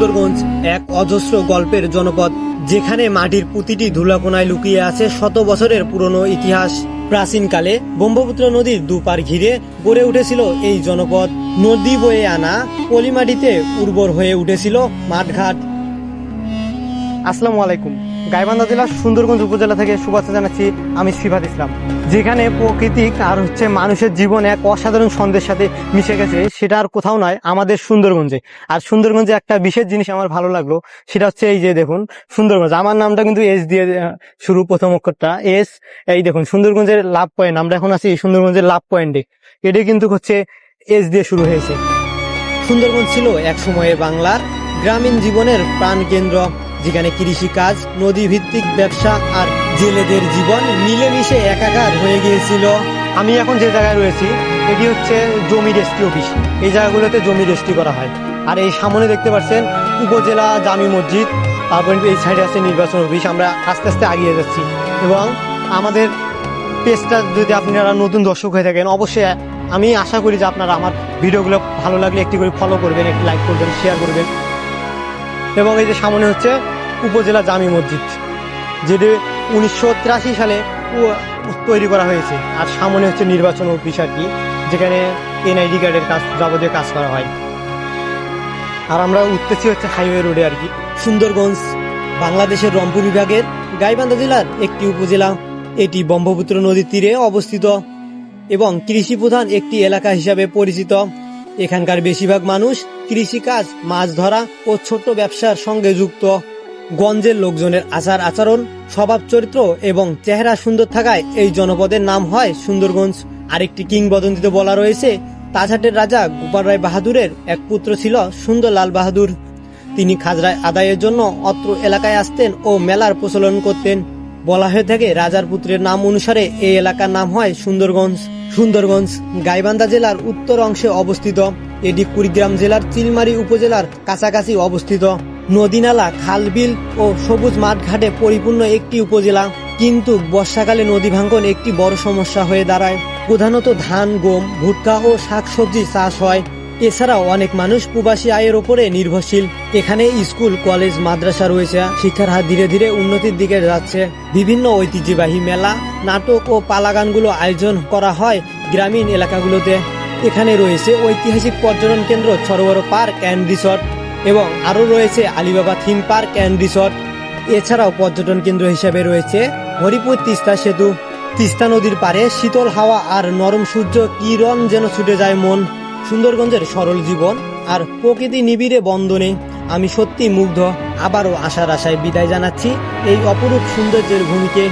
সুন্দরগঞ্জ এক অজস্র গল্পের জনপদ, যেখানে মাটির প্রতিটি ধুলাকোনায় লুকিয়ে আছে শত বছরের পুরনো ইতিহাস। প্রাচীনকালে ব্রহ্মপুত্র নদীর দুপার ঘিরে গড়ে উঠেছিল এই জনপদ। নদী বয়ে আনা পলিমাটিতে উর্বর হয়ে উঠেছিল মাঠঘাট। আসসালামু আলাইকুম। গাইবান্ধা জেলার সুন্দরগঞ্জ উপজেলা থেকে শুভেচ্ছা জানাচ্ছি আমি শিফাত ইসলাম। যেখানে প্রকৃতিক আর হচ্ছে মানুষের জীবন এক অসাধারণ ছন্দের সাথে মিশে গেছে, সেটা আর কোথাও নয়, আমাদের সুন্দরগঞ্জে। আর সুন্দরগঞ্জে একটা বিশেষ জিনিস আমার ভালো লাগল, সেটা হচ্ছে এই যে দেখুন, সুন্দরগঞ্জ। আমার নামটা কিন্তু এস দিয়ে শুরু প্রথম অক্ষরটা, এস, এই দেখুন, সুন্দরগঞ্জের লাভ পয়েন্ট, আমরা এখন আছি সুন্দরগঞ্জের লাভ পয়েন্টে। এটি কিন্তু হচ্ছে এস দিয়ে শুরু হয়েছে। সুন্দরবন ছিল এক সময়ে বাংলার গ্রামীণ জীবনের প্রাণকেন্দ্র। যেখানে কৃষি কাজ নদী ভিত্তিক ব্যবসা আর জেলেদের জীবন মিলেমিশে একাকার হয়ে গিয়েছিল। আমি এখন যে জায়গায় রয়েছি, এটি হচ্ছে জমি রেস্ট্রি অফিস। এই জায়গাগুলোতে জমি রেস্ট্রি করা হয়। আর এই সামনে দেখতে পাচ্ছেন উপজেলা জামি মসজিদ। তারপর এই সাইডে আছে নির্বাচন অফিস। আমরা আস্তে আস্তে আগিয়ে যাচ্ছি। এবং আমাদের পেজটা যদি আপনারা নতুন দর্শক হয়ে থাকেন, অবশ্যই আমি আশা করি যে আপনারা আমার ভিডিওগুলো ভালো লাগলে একটি করে ফলো করবেন, একটি লাইক করবেন শেয়ার করবেন। এবং এই যে সামনে হচ্ছে উপজেলা জামি মসজিদ, যেটি উনিশশো তিরাশি সালে তৈরি করা হয়েছে। আর সামনে হচ্ছে নির্বাচন অফিস আর কি, যেখানে এনআইডি কার্ডের কাজ, যাবতীয় কাজ করা হয়। আর আমরা উঠতেছি হচ্ছে হাইওয়ে রোডে আর কি, সুন্দরগঞ্জ, বাংলাদেশের রংপুর বিভাগের গাইবান্ধা জেলার একটি উপজেলা। এটি ব্রহ্মপুত্র নদীর তীরে অবস্থিত এবং কৃষি প্রধান একটি এলাকা হিসাবে পরিচিত। এখানকার বেশিরভাগ মানুষ কৃষিকাজ, মাছ ধরা ও ছোট্ট ব্যবসার সঙ্গে যুক্ত। গঞ্জের লোকজনের আচার আচরণ, স্বভাব চরিত্র এবং চেহারা সুন্দর থাকায় এই জনপদের নাম হয় সুন্দরগঞ্জ। আরেকটি কিংবদন্তিতে বলা রয়েছে, তাজহাটের রাজা গোপাল রায় বাহাদুরের এক পুত্র ছিল সুন্দর লাল বাহাদুর। তিনি খাজরায় আদায়ের জন্য অত্র এলাকায় আসতেন ও মেলার প্রচলন করতেন। বলা হয়ে থাকে, রাজার পুত্রের নাম অনুসারে এই এলাকার নাম হয় সুন্দরগঞ্জ। সুন্দরগঞ্জ, গাইবান্ধা জেলার উত্তর অংশে অবস্থিত। এটি কুড়িগ্রাম জেলার চিলমারি উপজেলার কাছাকাছি অবস্থিত। নদীনালা, খালবিল ও সবুজ মাঠঘাটে পরিপূর্ণ একটি উপজেলা। কিন্তু বর্ষাকালে নদী ভাঙ্গন একটি বড় সমস্যা হয়ে দাঁড়ায়। প্রধানত ধান, গম, ভুট্টা ও শাকসবজি চাষ হয়। এছাড়াও অনেক মানুষ প্রবাসী আয়ের ওপরে নির্ভরশীল। এখানে স্কুল, কলেজ, মাদ্রাসা রয়েছে। শিক্ষার হার ধীরে ধীরে উন্নতির দিকে যাচ্ছে। বিভিন্ন ঐতিহ্যবাহী মেলা, নাটক ও পালাগানগুলো আয়োজন করা হয় গ্রামীণ এলাকাগুলোতে। এখানে রয়েছে ঐতিহাসিক পর্যটন কেন্দ্র সরোবর পার্ক অ্যান্ড রিসর্ট এবং আরও রয়েছে Alibaba theme park and resort. এছাড়াও পর্যটন কেন্দ্র হিসেবে রয়েছে হরিপুর তিস্তা সেতু। তিস্তা নদীর পারে শীতল হাওয়া আর নরম সূর্য কিরণ যেন ছুটে যায় মন। সুন্দরগঞ্জের সরল জীবন আর প্রকৃতি নিবিড়ে বন্ধনে আমি সত্যি মুগ্ধ। আবারও আশার আশায় বিদায় জানাচ্ছি এই অপরূপ সৌন্দর্যের ভূমিকে।